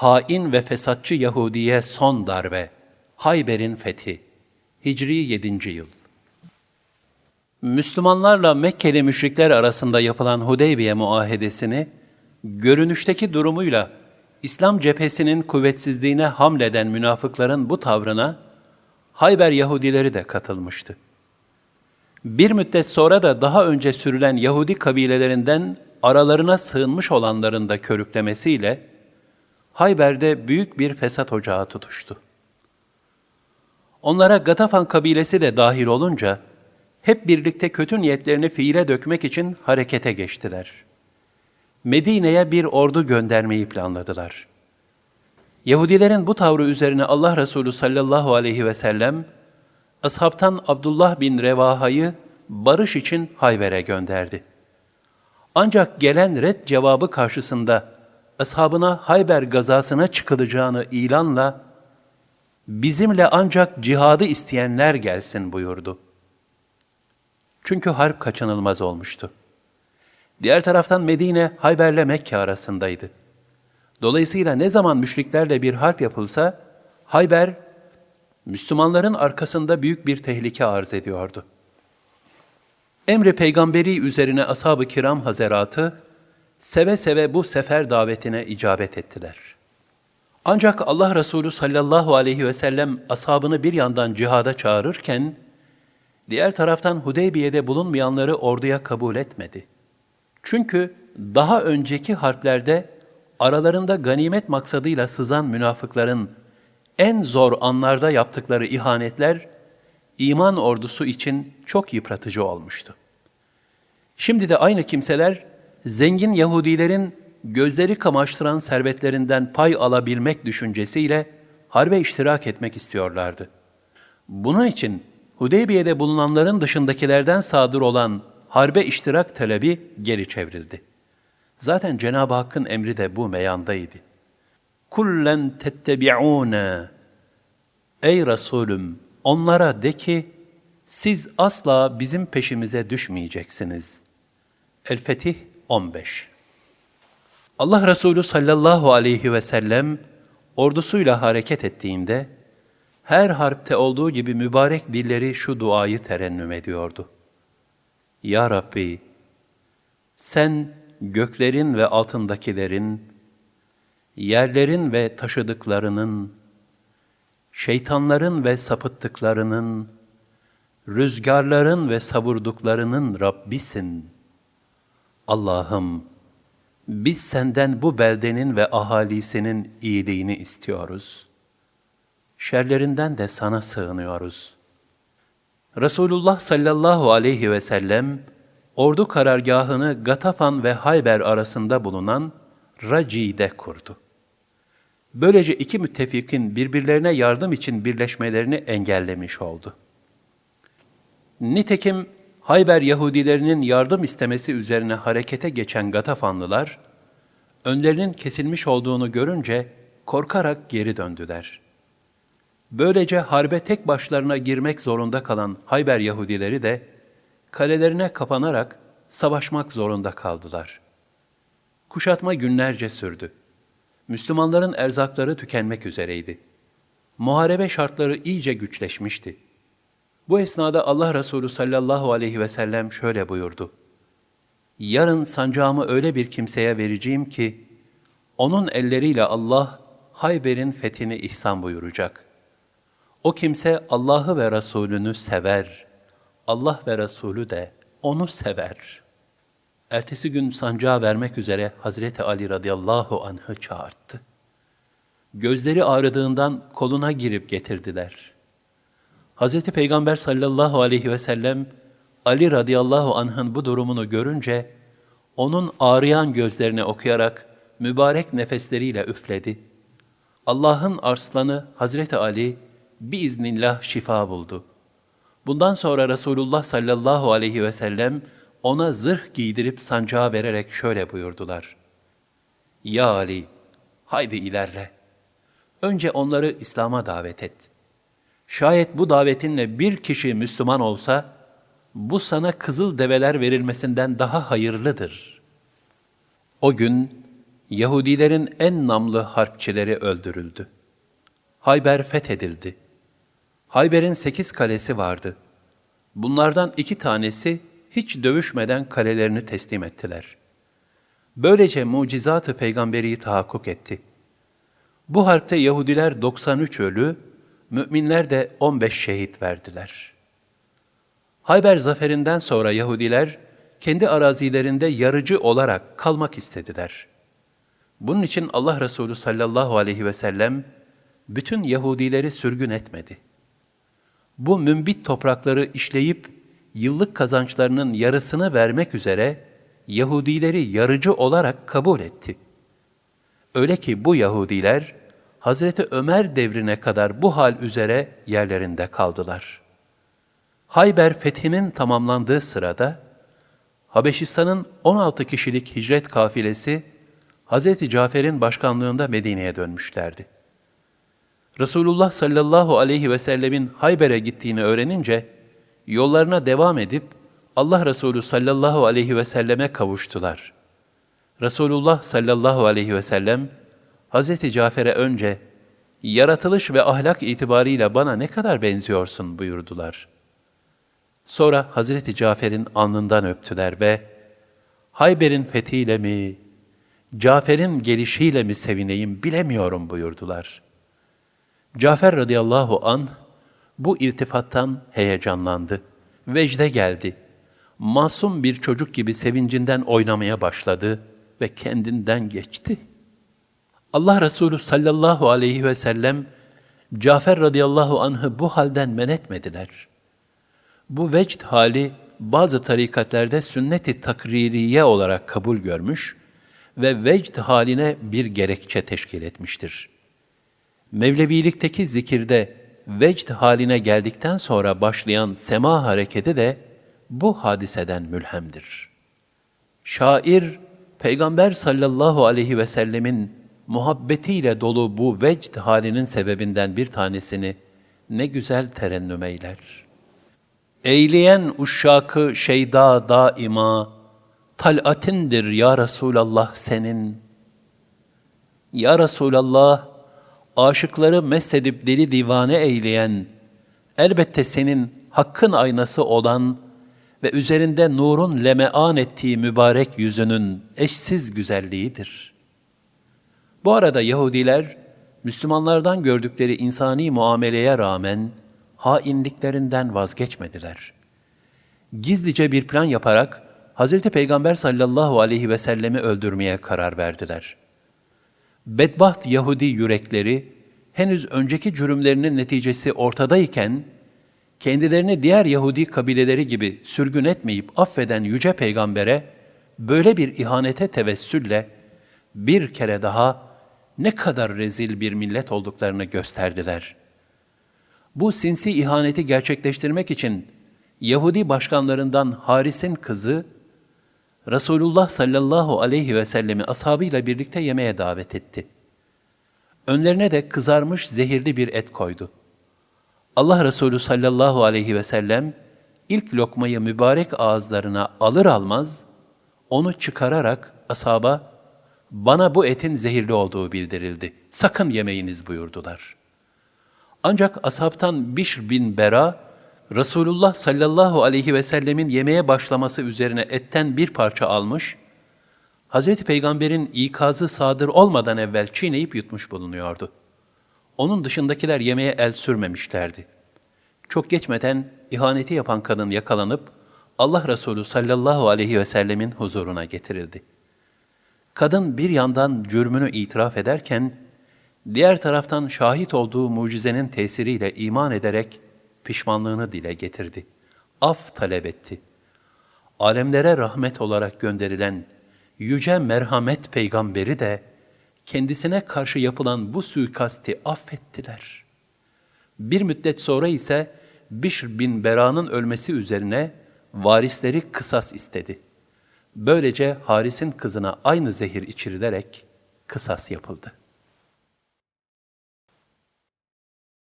Hain ve fesatçı Yahudiye son darbe. Hayber'in fethi. Hicri 7. yıl. Müslümanlarla Mekkeli müşrikler arasında yapılan Hudeybiye muahedesini, görünüşteki durumuyla İslam cephesinin kuvvetsizliğine hamleden münafıkların bu tavrına Hayber Yahudileri de katılmıştı. Bir müddet sonra da daha önce sürülen Yahudi kabilelerinden aralarına sığınmış olanların da körüklemesiyle Hayber'de büyük bir fesat ocağı tutuştu. Onlara Gatafan kabilesi de dahil olunca hep birlikte kötü niyetlerini fiile dökmek için harekete geçtiler. Medine'ye bir ordu göndermeyi planladılar. Yahudilerin bu tavrı üzerine Allah Resulü sallallahu aleyhi ve sellem, ashabtan Abdullah bin Revaha'yı barış için Hayber'e gönderdi. Ancak gelen red cevabı karşısında ashabına Hayber gazasına çıkılacağını ilanla bizimle ancak cihadı isteyenler gelsin buyurdu. Çünkü harp kaçınılmaz olmuştu. Diğer taraftan Medine, Hayber'le Mekke arasındaydı. Dolayısıyla ne zaman müşriklerle bir harp yapılsa, Hayber, Müslümanların arkasında büyük bir tehlike arz ediyordu. Emri peygamberi üzerine ashab-ı kiram hazeratı, seve seve bu sefer davetine icabet ettiler. Ancak Allah Resulü sallallahu aleyhi ve sellem ashabını bir yandan cihada çağırırken, diğer taraftan Hudeybiye'de bulunmayanları orduya kabul etmedi. Çünkü daha önceki harplerde aralarında ganimet maksadıyla sızan münafıkların en zor anlarda yaptıkları ihanetler, iman ordusu için çok yıpratıcı olmuştu. Şimdi de aynı kimseler, zengin Yahudilerin gözleri kamaştıran servetlerinden pay alabilmek düşüncesiyle harbe iştirak etmek istiyorlardı. Bunun için Hudeybiye'de bulunanların dışındakilerden sadır olan harbe iştirak talebi geri çevrildi. Zaten Cenab-ı Hakk'ın emri de bu meyandaydı. Kullen tettebi'ûne Ey Resulüm onlara de ki siz asla bizim peşimize düşmeyeceksiniz. El-Fetih 15 Allah Resulü sallallahu aleyhi ve sellem ordusuyla hareket ettiğinde her harpte olduğu gibi mübarek dilleri şu duayı terennüm ediyordu. Ya Rabbi, sen göklerin ve altındakilerin, yerlerin ve taşıdıklarının, şeytanların ve sapıttıklarının, rüzgarların ve savurduklarının Rabbisin. Allah'ım, biz senden bu beldenin ve ahalisinin iyiliğini istiyoruz. Şerlerinden de sana sığınıyoruz. Resulullah sallallahu aleyhi ve sellem, ordu karargahını Gatafan ve Hayber arasında bulunan Raci'de kurdu. Böylece iki müttefikin birbirlerine yardım için birleşmelerini engellemiş oldu. Nitekim Hayber Yahudilerinin yardım istemesi üzerine harekete geçen Gatafanlılar, önlerinin kesilmiş olduğunu görünce korkarak geri döndüler. Böylece harbe tek başlarına girmek zorunda kalan Hayber Yahudileri de kalelerine kapanarak savaşmak zorunda kaldılar. Kuşatma günlerce sürdü. Müslümanların erzakları tükenmek üzereydi. Muharebe şartları iyice güçleşmişti. Bu esnada Allah Resulü sallallahu aleyhi ve sellem şöyle buyurdu. Yarın sancağımı öyle bir kimseye vereceğim ki, onun elleriyle Allah Hayber'in fethini ihsan buyuracak. O kimse Allah'ı ve Resulünü sever. Allah ve Resulü de onu sever. Ertesi gün sancağı vermek üzere Hazreti Ali radıyallahu anh'ı çağırdı. Gözleri ağrıdığından koluna girip getirdiler. Hazreti Peygamber sallallahu aleyhi ve sellem Ali radıyallahu anh'ın bu durumunu görünce onun ağrıyan gözlerine okuyarak mübarek nefesleriyle üfledi. Allah'ın arslanı Hazreti Ali biiznillah şifa buldu. Bundan sonra Resulullah sallallahu aleyhi ve sellem ona zırh giydirip sancağı vererek şöyle buyurdular. Ya Ali, haydi ilerle. Önce onları İslam'a davet et. Şayet bu davetinle bir kişi Müslüman olsa, bu sana kızıl develer verilmesinden daha hayırlıdır. O gün Yahudilerin en namlı harpçileri öldürüldü. Hayber fethedildi. Hayber'in sekiz kalesi vardı. Bunlardan iki tanesi hiç dövüşmeden kalelerini teslim ettiler. Böylece mucizatı peygamberi tahakkuk etti. Bu harpte Yahudiler 93 ölü, müminler de 15 şehit verdiler. Hayber zaferinden sonra Yahudiler kendi arazilerinde yarıcı olarak kalmak istediler. Bunun için Allah Resulü sallallahu aleyhi ve sellem bütün Yahudileri sürgün etmedi. Bu mümbit toprakları işleyip yıllık kazançlarının yarısını vermek üzere Yahudileri yarıcı olarak kabul etti. Öyle ki bu Yahudiler Hazreti Ömer devrine kadar bu hal üzere yerlerinde kaldılar. Hayber fethinin tamamlandığı sırada Habeşistan'ın 16 kişilik hicret kafilesi Hazreti Cafer'in başkanlığında Medine'ye dönmüşlerdi. Resulullah sallallahu aleyhi ve sellemin Hayber'e gittiğini öğrenince yollarına devam edip Allah Resulü sallallahu aleyhi ve selleme kavuştular. Resulullah sallallahu aleyhi ve sellem Hazreti Cafer'e önce yaratılış ve ahlak itibarıyla bana ne kadar benziyorsun buyurdular. Sonra Hazreti Cafer'in alnından öptüler ve Hayber'in fethiyle mi, Cafer'in gelişiyle mi sevineyim bilemiyorum buyurdular. Cafer radıyallahu an bu iltifattan heyecanlandı. Vecde geldi. Masum bir çocuk gibi sevincinden oynamaya başladı ve kendinden geçti. Allah Resulü sallallahu aleyhi ve sellem Cafer radıyallahu anh'ı bu halden men etmediler. Bu vecd hali bazı tarikatlerde sünnet-i takririye olarak kabul görmüş ve vecd haline bir gerekçe teşkil etmiştir. Mevlevilikteki zikirde vecd haline geldikten sonra başlayan sema hareketi de bu hadiseden mülhemdir. Şair, Peygamber sallallahu aleyhi ve sellemin muhabbetiyle dolu bu vecd halinin sebebinden bir tanesini ne güzel terennüm eyler. Eyleyen uşşakı şeyda daima, talatindir ya Resulallah senin. Ya Resulallah, aşıkları mest edip deli divane eyleyen, elbette senin hakkın aynası olan ve üzerinde nurun lemean ettiği mübarek yüzünün eşsiz güzelliğidir. Bu arada Yahudiler, Müslümanlardan gördükleri insani muameleye rağmen hainliklerinden vazgeçmediler. Gizlice bir plan yaparak Hz. Peygamber sallallahu aleyhi ve sellemi öldürmeye karar verdiler. Bedbaht Yahudi yürekleri henüz önceki cürümlerinin neticesi ortadayken kendilerini diğer Yahudi kabileleri gibi sürgün etmeyip affeden yüce peygambere böyle bir ihanete tevessülle bir kere daha ne kadar rezil bir millet olduklarını gösterdiler. Bu sinsi ihaneti gerçekleştirmek için Yahudi başkanlarından Haris'in kızı Resulullah sallallahu aleyhi ve sellemi ashabıyla birlikte yemeğe davet etti. Önlerine de kızarmış zehirli bir et koydu. Allah Resulü sallallahu aleyhi ve sellem ilk lokmayı mübarek ağızlarına alır almaz onu çıkararak asaba bana bu etin zehirli olduğu bildirildi. Sakın yemeyiniz buyurdular. Ancak ashabtan Bişr bin Bera Resulullah sallallahu aleyhi ve sellemin yemeğe başlaması üzerine etten bir parça almış, Hz. Peygamber'in ikazı sadır olmadan evvel çiğneyip yutmuş bulunuyordu. Onun dışındakiler yemeğe el sürmemişlerdi. Çok geçmeden ihaneti yapan kadın yakalanıp Allah Resulü sallallahu aleyhi ve sellemin huzuruna getirildi. Kadın bir yandan cürmünü itiraf ederken, diğer taraftan şahit olduğu mucizenin tesiriyle iman ederek pişmanlığını dile getirdi. Af talep etti. Alemlere rahmet olarak gönderilen yüce merhamet peygamberi de kendisine karşı yapılan bu suikasti affettiler. Bir müddet sonra ise Bişr bin Bera'nın ölmesi üzerine varisleri kısas istedi. Böylece Haris'in kızına aynı zehir içirilerek kısas yapıldı.''